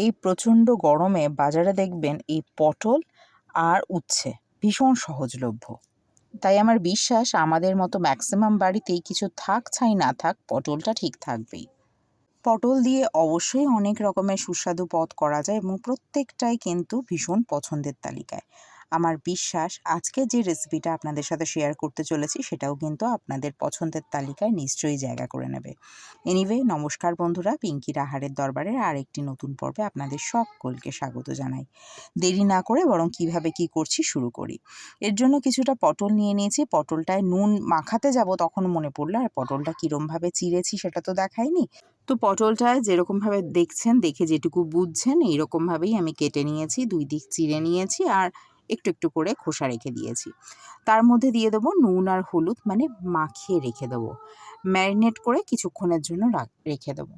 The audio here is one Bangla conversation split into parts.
এই প্রচণ্ড গরমে বাজারে দেখবেন এই পটল আর উচ্ছে ভীষণ সহজলভ্য। তাই আমার বিশ্বাস আমাদের মতো ম্যাক্সিমাম বাড়িতেই কিছু থাক ছাই না থাক পটলটা ঠিক থাকবেই। পটল দিয়ে অবশ্যই অনেক রকমের সুস্বাদু পদ করা যায় এবং প্রত্যেকটাই কিন্তু ভীষণ পছন্দের তালিকায়। আমার বিশ্বাস, আজকে যে রেসিপিটা আপনাদের সাথে শেয়ার করতে চলেছি, সেটাও কিন্তু আপনাদের পছন্দের তালিকায় নিশ্চয়ই জায়গা করে নেবে। এনিওয়ে নমস্কার বন্ধুরা, পিঙ্কির আহারের দরবারে আর একটি নতুন পর্বে আপনাদের সকলকে স্বাগত জানাই। দেরি না করে বরং কীভাবে কি করছি শুরু করি। এর জন্য কিছুটা পটল নিয়ে নিয়েছি, পটলটায় নুন মাখাতে যাব তখন মনে পড়ল, আর পটলটা কীরমভাবে চিড়েছি সেটা তো দেখাইনি তো পটলটায় যেরকমভাবে দেখছেন, দেখে যেটুকু বুঝছেন এইরকমভাবেই আমি কেটে নিয়েছি, দুই দিক চিড়ে নিয়েছি, আর একটু একটু করে খোসা রেখে দিয়েছি। তার মধ্যে দিয়ে দেবো নুন আর হলুদ মানে মাখিয়ে রেখে দেবো। ম্যারিনেট করে কিছুক্ষণের জন্য রেখে দেবো।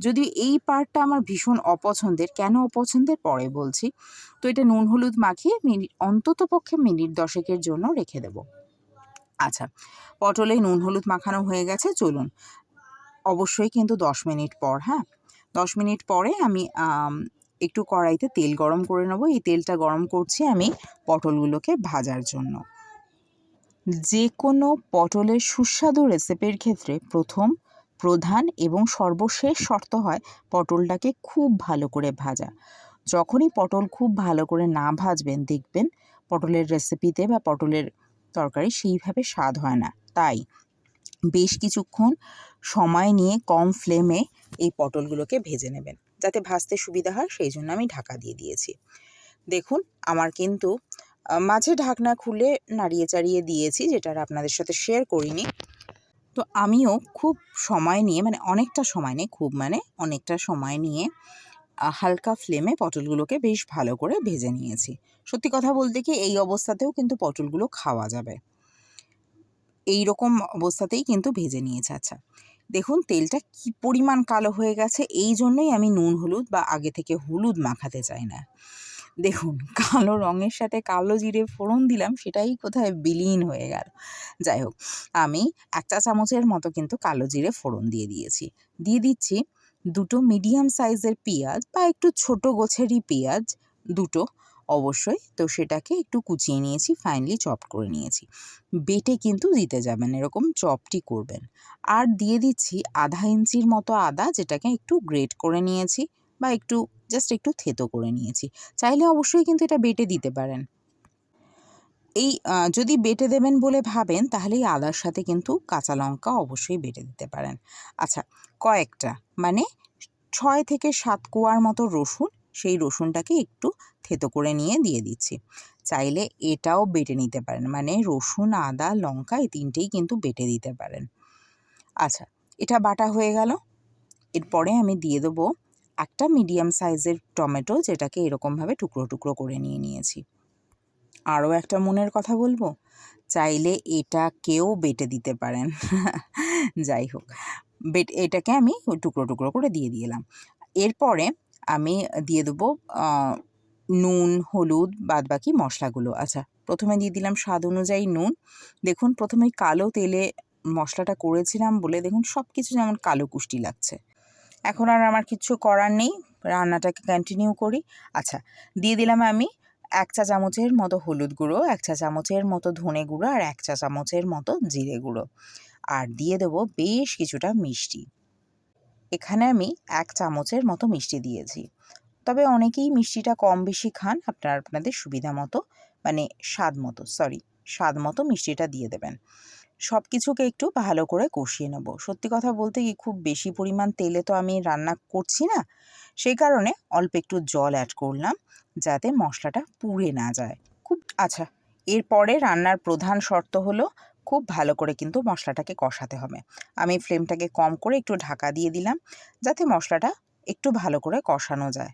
যদি এই পার্টটা আমার ভীষণ অপছন্দের, কেন অপছন্দের পরে বলছি, তো এটা নুন হলুদ মাখিয়ে মিনিট, অন্তত পক্ষে মিনিট দশেকের জন্য রেখে দেবো। আচ্ছা পটলে নুন হলুদ মাখানো হয়ে গেছে, চলুন। অবশ্যই কিন্তু দশ মিনিট পর হ্যাঁ? দশ মিনিট পরে আমি একটু কড়াইতে তেল গরম করে নেব। এই তেলটা গরম করছি আমি পটলগুলোকে ভাজার জন্য। যে কোনো পটলের সুস্বাদু রেসিপির ক্ষেত্রে প্রথম, প্রধান এবং সর্বশেষ শর্ত হয় পটলটাকে খুব ভালো করে ভাজা। যখনই পটল খুব ভালো করে না ভাজবেন, দেখবেন পটলের রেসিপিতে বা পটলের তরকারি সেইভাবে স্বাদ হয় না। তাই বেশ কিছুক্ষণ সময় নিয়ে কম ফ্লেমে এই পটলগুলোকে ভেজে নেবেন। যাতে ভাজতে সুবিধা হয়, সেই জন্য আমি ঢাকা দিয়ে দিয়েছি। দেখুন, আমার কিন্তু মাঝে ঢাকনা খুলে নাড়িয়ে চাড়িয়ে দিয়েছি, যেটা আপনাদের সাথে শেয়ার করিনি। তো আমিও খুব সময় নিয়ে মানে অনেকটা সময় নেই খুব মানে অনেকটা সময় নিয়ে হালকা ফ্লেমে পটলগুলোকে বেশ ভালো করে ভেজে নিয়েছি। সত্যি কথা বলতে কি, এই অবস্থাতেও কিন্তু পটলগুলো খাওয়া যাবে। এই রকম অবস্থাতেই কিন্তু ভেজে নিয়েছে। আচ্ছা দেখুন, তেলটা কি পরিমাণ কালো হয়ে গেছে, এই জন্যই আমি নুন, হলুদ বা আগে থেকে হলুদ মাখাতে চাই না। দেখুন, কালো রঙের সাথে কালো জিরে ফোড়ন দিলাম, সেটাই কোথায় বিলীন হয়ে গেল। যাই হোক, আমি এক চা চামচের মতো কিন্তু কালো জিরে ফোড়ন দিয়ে দিয়েছি। দিয়ে দিচ্ছি দুটো মিডিয়াম সাইজের পেঁয়াজ বা একটু ছোট গোছেরই পেঁয়াজ, দুটো অবশ্যই। তো সেটাকে একটু কুচিয়ে নিয়েছি ফাইনলি চপ করে নিয়েছি। বেটে কিন্তু দিতে যাবেন, এরকম চপটি করবেন। আর দিয়ে দিচ্ছি আধা ইঞ্চির মতো আদা, যেটাকে একটু গ্রেট করে নিয়েছি বা একটু জাস্ট একটু থেতো করে নিয়েছি। চাইলে অবশ্যই কিন্তু এটা বেটে দিতে পারেন। এই যদি বেটে দেবেন বলে ভাবেন, তাহলে এই আদার সাথে কিন্তু কাঁচা লঙ্কা অবশ্যই বেটে দিতে পারেন। আচ্ছা কয়েকটা মানে ছয় থেকে সাত কোয়ার মতো রসুন সেই রসুনটাকে একটু থেতো করে নিয়ে দিয়ে দিচ্ছি। চাইলে এটাও বেটে নিতে পারেন। মানে রসুন, আদা, লঙ্কা এই তিনটেই কিন্তু বেটে দিতে পারেন। আচ্ছা এটা বাটা হয়ে গেল। এরপরে আমি দিয়ে দেবো একটা মিডিয়াম সাইজের টমেটো, যেটাকে এরকমভাবে টুকরো টুকরো করে নিয়ে নিয়েছি। আরও একটা মনের কথা বলব? চাইলে এটাকেও বেটে দিতে পারেন। যাই হোক, বেট, এটাকে আমি টুকরো টুকরো করে দিয়ে দিলাম। এরপরে আমি দিয়ে দেবো নুন, হলুদ, বাদবাকি মশলাগুলো। আচ্ছা প্রথমে দিয়ে দিলাম স্বাদ অনুযায়ী নুন। দেখুন, প্রথমে কালো তেলে মশলাটা করেছিলাম বলে দেখুন সব কিছু যেমন কালো কুষ্টি লাগছে। এখন আর আমার কিছু করার নেই, রান্নাটাকে কন্টিনিউ করি। আচ্ছা দিয়ে দিলাম আমি এক চা চামচের মতো হলুদ গুঁড়ো, এক চা চামচের মতো ধনে গুঁড়ো আর এক চা চামচের মতো জিরে গুঁড়ো। আর দিয়ে দেবো বেশ কিছুটা মিষ্টি। এখানে আমি এক চামচের মতো মিষ্টি দিয়েছি। তবে অনেকেই মিষ্টিটা কম বেশি খান, আপনার, আপনাদের সুবিধা মতো মানে স্বাদ মতো সরি স্বাদ মতো মিষ্টিটা দিয়ে দেবেন। সব কিছুকে একটু ভালো করে কষিয়ে নেব। সত্যি কথা বলতে কি, খুব বেশি পরিমাণ তেলে তো আমি রান্না করছি না। সেই কারণে অল্প একটু জল অ্যাড করলাম, যাতে মশলাটা পুড়ে না যায়। খুব আচ্ছা এরপরে রান্নার প্রধান শর্ত হলো খুব ভালো করে কিন্তু মশলাটাকে কষাতে হবে। আমি ফ্লেমটাকে কম করে একটু ঢাকা দিয়ে দিলাম, যাতে মশলাটা একটু ভালো করে কষানো যায়।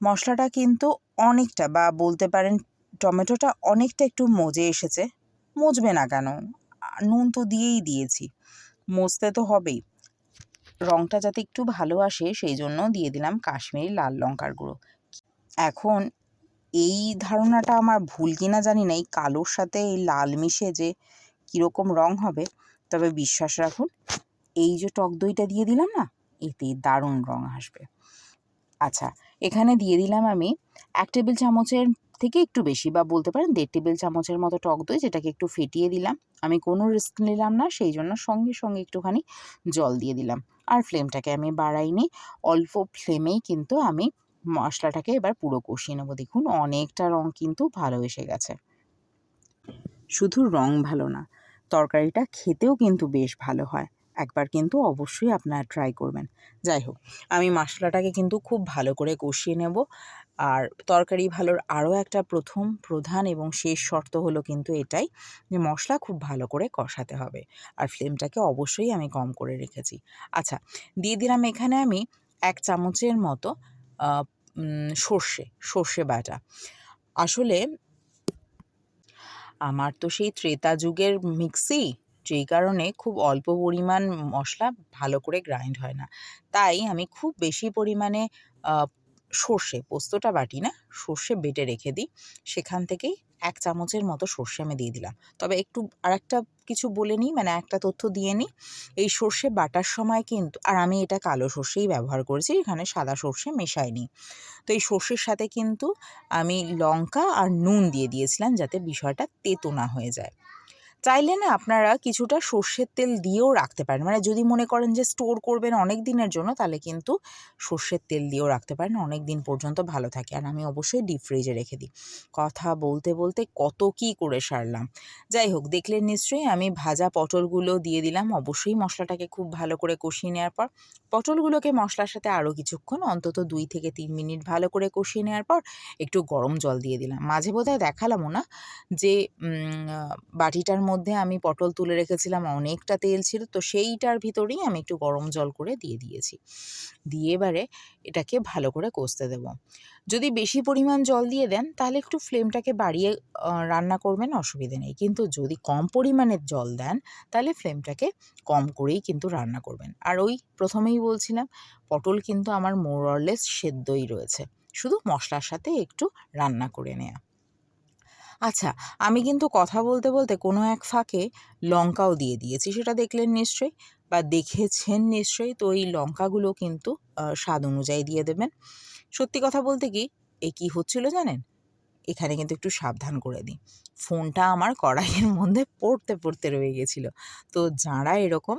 মশলাটা কিন্তু অনেকটা বা বলতে পারেন টমেটোটা অনেকটা একটু মজে এসেছে, মজবে না কেন? নুন তো দিয়েই দিয়েছি, মজতে তো হবেই। রঙটা যাতে একটু ভালো আসে, সেই জন্য দিয়ে দিলাম কাশ্মীরি লাল লঙ্কার গুঁড়ো। এখন এই ধারণাটা আমার ভুল কিনা জানি না। এই কালোর সাথে এই লাল মিশে যে কীরকম রং হবে, তবে বিশ্বাস রাখুন, এই যে টক দইটা দিয়ে দিলাম না, এতে দারুণ রং আসবে। আচ্ছা এখানে দিয়ে দিলাম আমি এক টেবিল চামচের থেকে একটু বেশি বা বলতে পারেন দেড় টেবিল চামচের মতো টক দই, যেটাকে একটু ফেটিয়ে দিলাম। আমি কোনো রিস্ক নিলাম না, সেই জন্য সঙ্গে সঙ্গে একটুখানি জল দিয়ে দিলাম। আর ফ্লেমটাকে আমি বাড়াইনি, অল্প ফ্লেমেই কিন্তু আমি মশলাটাকে এবার পুরো কষিয়ে নেব। দেখুন, অনেকটা রং কিন্তু ভালো এসে গেছে। শুধু রং ভালো না, তরকারিটা খেতেও কিন্তু বেশ ভালো হয়। একবার কিন্তু অবশ্যই আপনারা ট্রাই করবেন। যাই হোক, আমি মশলাটাকে কিন্তু খুব ভালো করে কষিয়ে নেব। আর তরকারি ভালোর আরও একটা প্রথম, প্রধান এবং শেষ শর্ত হলো কিন্তু এটাই যে, মশলা খুব ভালো করে কষাতে হবে। আর ফ্লেমটাকে অবশ্যই আমি কম করে রেখেছি। আচ্ছা দিয়ে দিলাম এখানে আমি এক চামচের মতো সর্ষে সর্ষে বাটা। আসলে আমার তো সেই ত্রেতা যুগের মিক্সি যেই কারণে খুব অল্প পরিমাণ মশলা ভালো করে গ্রাইন্ড হয় না। তাই আমি খুব বেশি পরিমাণে সর্ষে, পোস্তটা বাটি, না? সর্ষে বেটে রেখে দিই। সেখান থেকেই এক চামচের মতো সর্ষে আমি দিয়ে দিলাম। তবে একটু আর একটা কিছু বলে নিই মানে একটা তথ্য দিয়ে নিই। এই সর্ষে বাটার সময় কিন্তু, আর আমি এটা কালো সর্ষেই ব্যবহার করেছি, এখানে সাদা সর্ষে মেশাইনি। তো এই সর্ষের সাথে কিন্তু আমি লঙ্কা আর নুন দিয়ে দিয়েছিলাম যাতে বিষয়টা তেতো না হয়ে যায়। চাইলে না আপনারা কিছুটা সর্ষের তেল দিয়েও রাখতে পারেন। মানে যদি মনে করেন যে স্টোর করবেন অনেক দিনের জন্য, তাহলে কিন্তু সর্ষের তেল দিয়েও রাখতে পারেন, অনেক দিন পর্যন্ত ভালো থাকে। আর আমি অবশ্যই ডিপ ফ্রিজে রেখে দিই। কথা বলতে বলতে কত কি করে সারলাম। যাই হোক, দেখলেন নিশ্চয়ই আমি ভাজা পটলগুলো দিয়ে দিলাম। অবশ্যই মশলাটাকে খুব ভালো করে কষিয়ে নেওয়ার পর, পটলগুলোকে মশলার সাথে আরও কিছুক্ষণ, অন্তত দুই থেকে তিন মিনিট ভালো করে কষিয়ে নেওয়ার পর একটু গরম জল দিয়ে দিলাম। মাঝে বোধহয় দেখালামও না যে বাটিটার মধ্যে আমি পটল তুলে রেখেছিলাম, অনেকটা তেল ছিল, তো সেইটার ভিতরেই আমি একটু গরম জল করে দিয়ে দিয়েছি। দিয়ে এবারে এটাকে ভালো করে কষতে দেব। যদি বেশি পরিমাণ জল দিয়ে দেন, তাহলে একটু ফ্লেমটাকে বাড়িয়ে রান্না করবেন, অসুবিধে নেই। কিন্তু যদি কম পরিমাণের জল দেন, তাহলে ফ্লেমটাকে কম করেই কিন্তু রান্না করবেন। আর ওই প্রথমেই বলছিলাম, পটল কিন্তু আমার মোরলেস সেদ্ধই রয়েছে। শুধু মশলার সাথে একটু রান্না করে নেওয়া আচ্ছা আমি কিন্তু কথা বলতে বলতে কোনো এক ফাঁকে লঙ্কাও দিয়ে দিয়েছি। সেটা দেখলেন নিশ্চয়ই বা দেখেছেন নিশ্চয়ই। তো এই লঙ্কাগুলো কিন্তু স্বাদ অনুযায়ী দিয়ে দেবেন। সত্যি কথা বলতে কি, এ কী হচ্ছিল জানেন? এখানে কিন্তু একটু সাবধান করে দিই। ফোনটা আমার কড়াইয়ের মধ্যে পড়তে পড়তে রয়ে গেছিল। তো যারা এরকম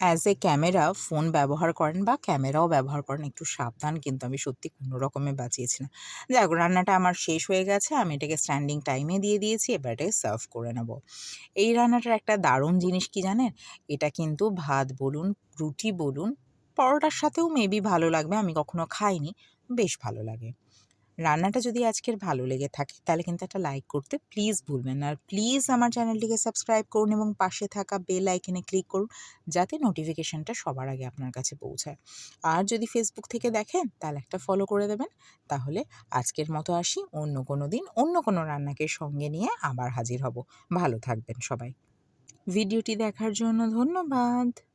অ্যাজ এ ক্যামেরা ফোন ব্যবহার করেন বা ক্যামেরাও ব্যবহার করেন, একটু সাবধান কিন্তু আমি সত্যি কোনো রকমে বাঁচিয়েছিলাম যাই হোক রান্নাটা আমার শেষ হয়ে গেছে, আমি এটাকে স্ট্যান্ডিং টাইমে দিয়ে দিয়েছি, এবার এটাকে সার্ভ করে নেব। এই রান্নাটার একটা দারুণ জিনিস কি জানেন? এটা কিন্তু ভাত বলুন, রুটি বলুন, পরোটার সাথেও মেবি ভালো লাগবে, আমি কখনো খাইনি, বেশ ভালো লাগে। রান্নাটা যদি আজকের ভালো লেগে থাকে, তাহলে কিন্তু একটা লাইক করতে প্লিজ ভুলবেন আর প্লিজ আমার চ্যানেলটিকে সাবস্ক্রাইব করুন এবং পাশে থাকা বেল আইকনে ক্লিক করুন, যাতে নোটিফিকেশানটা সবার আগে আপনার কাছে পৌঁছায়। আর যদি ফেসবুক থেকে দেখেন, তাহলে একটা ফলো করে দেবেন। তাহলে আজকের মতো আসি, অন্য কোনো দিন অন্য কোনো রান্নাকে সঙ্গে নিয়ে আবার হাজির হব। ভালো থাকবেন সবাই। ভিডিওটি দেখার জন্য ধন্যবাদ।